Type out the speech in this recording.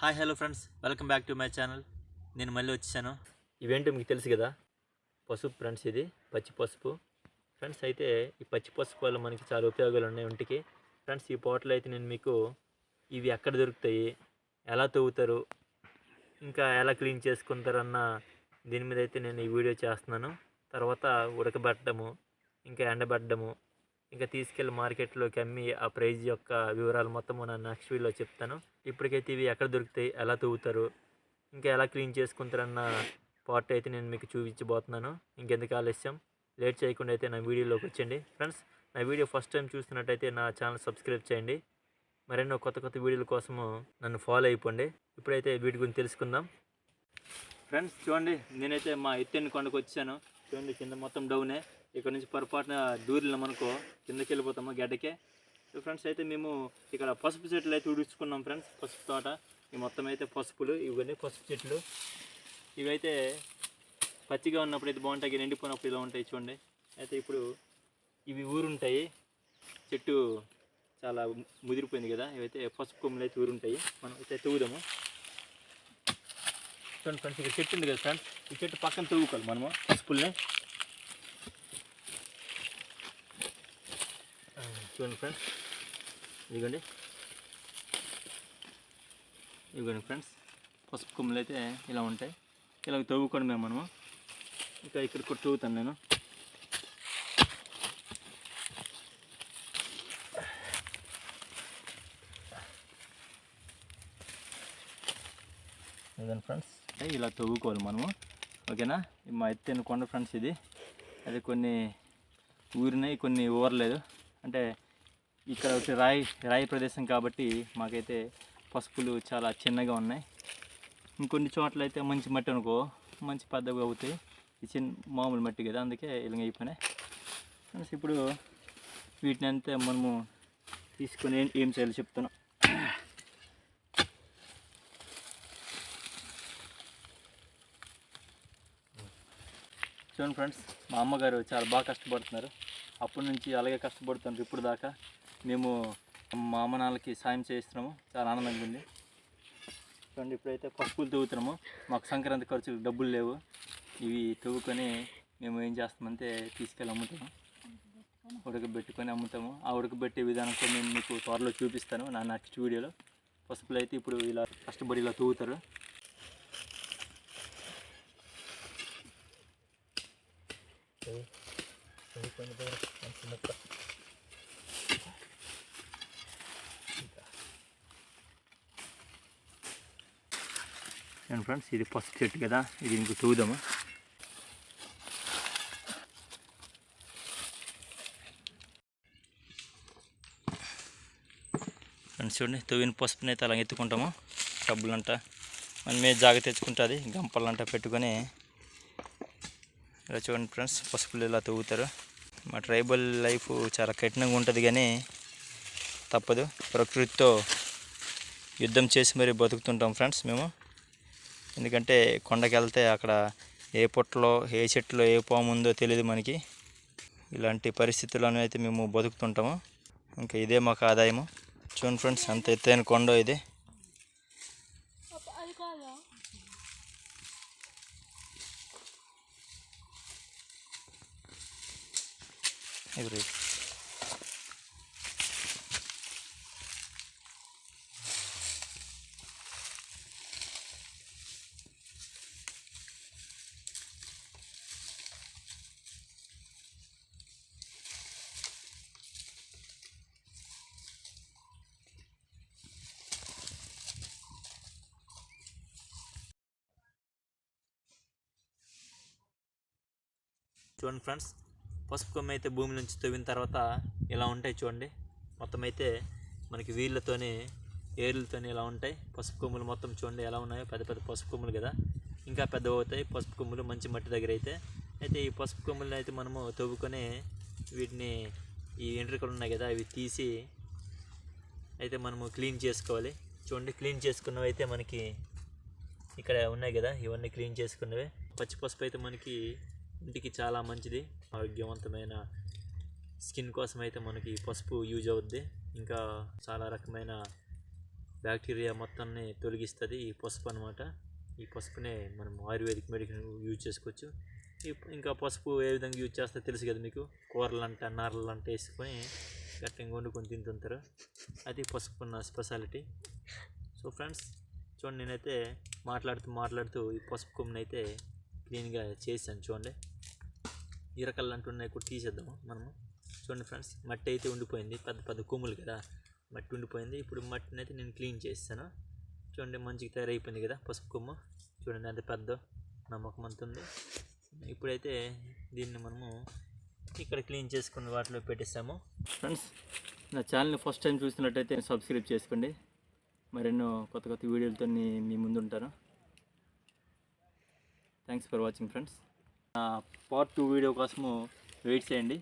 Hi hello friends. Welcome back to my channel. నేను మళ్ళీ వచ్చాను ఇవేంటో మీకు తెలుసు కదా? పసుపు ఫ్రెండ్స్ ఇది. పచ్చి పసుపు. ఫ్రెండ్స్ అయితే ఈ పచ్చి పసుపు వల్ల మనకి చాలా ఉపయోగాలు ఉన్నాయి ఒంటికి. ఫ్రెండ్స్ ఈ పోటలు అయితే నేను మీకు ఇవి ఎక్కడ దొరుకుతాయి? ఎలా తవ్వుతారు? ఇంకా ఎలా క్లీన్ చేసుకుంటారన్న దీని మీద అయితే నేను ఈ వీడియో చేస్తున్నాను. తర్వాత ఉడకబెట్టడము ఇంకా ఎండబెట్టడము ఇంకా తీసుకెళ్ళి మార్కెట్లోకి అమ్మి ఆ ప్రైజ్ యొక్క వివరాలు మొత్తం నేను నెక్స్ట్ వీడియోలో చెప్తాను. ఇప్పటికైతే ఇవి ఎక్కడ దొరుకుతాయి ఎలా తవ్వుతారు ఇంకా ఎలా క్లీన్ చేసుకుంటారన్న పార్ట్ అయితే నేను మీకు చూపించబోతున్నాను. ఇంకెందుకు ఆలస్యం? లేట్ చేయకుండా అయితే నా వీడియోలోకి వచ్చండి ఫ్రెండ్స్ నా వీడియో ఫస్ట్ టైం చూస్తున్నట్టయితే నా ఛానల్ సబ్స్క్రైబ్ చేయండి. మరెన్నో కొత్త కొత్త వీడియోల కోసము నన్ను ఫాలో అయిపోండి. ఇప్పుడైతే వీటి గురించి తెలుసుకుందాం. ఫ్రెండ్స్ చూడండి నేనైతే మా ఎత్తెన్ని కొండకు వచ్చాను. చూడండి కింద మొత్తం డౌనే. ఇక్కడ నుంచి పొరపాటున దూరినాం అనుకో కిందకి వెళ్ళిపోతాము గడ్డకే? ఫ్రెండ్స్ అయితే మేము ఇక్కడ పసుపు చెట్లు అయితే ఉడుచుకున్నాం ఫ్రెండ్స్ పసుపు తోట. ఈ మొత్తం అయితే పసుపులు ఇవన్నీ పసుపు చెట్లు. ఇవైతే పచ్చిగా ఉన్నప్పుడు అయితే బాగుంటాయి ఎండిపోయినప్పుడు ఇలా ఉంటాయి చూడండి. అయితే ఇప్పుడు ఇవి ఊరుంటాయి. చెట్టు చాలా ముదిరిపోయింది కదా ఇవైతే పసుపు కొమ్ములు అయితే ఊరుంటాయి. మనం అయితే తవ్వుదాము. చూడండి ఫ్రెండ్స్ ఇక్కడ చెట్టు ఉంది కదా ఫ్రెండ్స్ ఈ చెట్టు పక్కన తవ్వుకోవాలి మనము పసుపుల్ని ఆ, చూడండి ఫ్రెండ్స్ ఇదిగోండి. ఇదిగోండి ఫ్రెండ్స్ పసుపు కొమ్ములు అయితే ఇలా ఉంటాయి. ఇలా తవ్వుకోండి మేము మనము ఇంకా ఇక్కడ కూడా తవ్వుతాను నేను. ఇదండి ఫ్రెండ్స్ ఇలా తవ్వుకోవాలి మనము. ఓకేనా? మా ఎత్తైన కొండ ఫ్రెండ్స్ ఇది. అది కొన్ని ఊరినాయి కొన్ని ఊరలేదు అంటే ఇక్కడ ఒకటి రాయి రాయి ప్రదేశం కాబట్టి మాకైతే పసుపులు చాలా చిన్నగా ఉన్నాయి. ఇంకొన్ని చోట్ల అయితే మంచి మట్టి అనుకో మంచి పెద్దగా అవుతాయి. ఈ చిన్న మామూలు మట్టి కదా అందుకే ఇలా అయిపోయినాయి. ఫ్రెండ్స్ ఇప్పుడు వీటిని అంతా మనము తీసుకొని ఏం- చేయాలో చెప్తున్నాం. చూడండి ఫ్రెండ్స్ మా అమ్మగారు చాలా బాగా కష్టపడుతున్నారు. అప్పటి నుంచి అలాగే కష్టపడుతున్నారు ఇప్పుడు దాకా. మేము మా అమ్మ నాన్నలకి సాయం చేస్తున్నాము చాలా ఆనందంగా ఉంది చూడండి ఇప్పుడైతే పసుపులు తవ్వుతున్నాము మాకు సంక్రాంతి ఖర్చులు డబ్బులు లేవు ఇవి తవ్వుకొని మేము ఏం చేస్తామంటే తీసుకెళ్ళి అమ్ముతాము ఉడకబెట్టుకొని అమ్ముతాము ఆ ఉడకబెట్టే విధానం కూడా నేను మీకు త్వరలో చూపిస్తాను నా నెక్స్ట్ వీడియోలో పసుపులు అయితే ఇప్పుడు ఇలా కష్టపడి ఇలా తవ్వుతారు అండ్ ఫ్రెండ్స్ ఇది పసుపు చెట్టు కదా ఇది ఇంకో తూదాము. ఫ్రెండ్స్ చూడండి తవ్విన పసుపుని అయితే అలా ఎత్తుకుంటాము. టబ్బులంట మనమే జాగ తెచ్చుకుంటుంది గంపలంట పెట్టుకొని ఇలా చూడండి ఫ్రెండ్స్ పసుపులు ఇలా తవ్వుతారు. మా ట్రైబల్ లైఫ్ చాలా కఠినంగా ఉంటుంది కానీ తప్పదు. ప్రకృతితో యుద్ధం చేసి మరీ బతుకుతుంటాం ఫ్రెండ్స్ మేము. ఎందుకంటే కొండకి వెళ్తే అక్కడ ఏ పొట్టలో ఏ చెట్టులో ఏ పాము ఉందో తెలియదు మనకి. ఇలాంటి పరిస్థితుల్లోనే అయితే మేము బతుకుతుంటాము. ఇంకా ఇదే మాకు ఆదాయము. చూడండి ఫ్రెండ్స్ అంత ఎత్తైన కొండ ఇది. ఇది చూడండి ఫ్రెండ్స్ పసుపు కొమ్మ అయితే భూమి నుంచి తవ్విన తర్వాత ఇలా ఉంటాయి చూడండి. మొత్తం అయితే మనకి వీళ్ళతోనే ఏర్లతోనే ఇలా ఉంటాయి. పసుపు కొమ్ములు మొత్తం చూడండి ఎలా ఉన్నాయో పెద్ద పెద్ద పసుపు కొమ్ములు కదా. ఇంకా పెద్ద అవుతాయి పసుపు కొమ్ములు మంచి మట్టి దగ్గర అయితే. అయితే ఈ పసుపు కొమ్ములను అయితే మనము తవ్వుకొని వీటిని ఈ ఎంట్రుకలు ఉన్నాయి కదా అవి తీసి అయితే మనము క్లీన్ చేసుకోవాలి. చూడండి క్లీన్ చేసుకున్నవి అయితే మనకి ఇక్కడ ఉన్నాయి కదా ఇవన్నీ క్లీన్ చేసుకున్నవి. పచ్చి పసుపు అయితే మనకి ఇంటికి చాలా మంచిది. ఆరోగ్యవంతమైన స్కిన్ కోసం అయితే మనకి పసుపు యూజ్ అవుద్ది. ఇంకా చాలా రకమైన బ్యాక్టీరియా మొత్తాన్ని తొలగిస్తుంది ఈ పసుపు అనమాట ఈ పసుపునే మనం ఆయుర్వేదిక్ మెడిసిన్ యూజ్ చేసుకోవచ్చు. ఈ ఇంకా పసుపు ఏ విధంగా యూజ్ చేస్తే తెలుసు కదా మీకు? కూరలు అంట నారలు అంట వేసుకొని గట్టిగా వండుకొని తింటుంటారు. అది పసుపు ఉన్న స్పెషాలిటీ. సో ఫ్రెండ్స్ చూడండి నేనైతే మాట్లాడుతూ మాట్లాడుతూ ఈ పసుపు కొమ్ముని క్లీన్గా చేసాను చూడండి. ఈరకల్లు అంటున్నాయి కూడా తీసేద్దాము మనము. చూడండి ఫ్రెండ్స్ మట్టి అయితే ఉండిపోయింది. పెద్ద పెద్ద కొమ్ములు కదా మట్టి ఉండిపోయింది. ఇప్పుడు మట్టిని అయితే నేను క్లీన్ చేస్తాను. చూడండి మంచిగా తయారైపోయింది కదా పసుపు కొమ్ము. చూడండి ఎంత పెద్ద నమ్మకం అంత ఉంది. ఇప్పుడైతే దీన్ని మనము ఇక్కడ క్లీన్ చేసుకుని వాటిలో పెట్టేస్తాము. ఫ్రెండ్స్ నా ఛానల్ని ఫస్ట్ టైం చూసినట్టయితే సబ్స్క్రైబ్ చేసుకోండి. మరెన్నో కొత్త కొత్త వీడియోలతో మీ ముందు ఉంటాను thanks for watching friends part two video కోసము వెయిట్ చేయండి.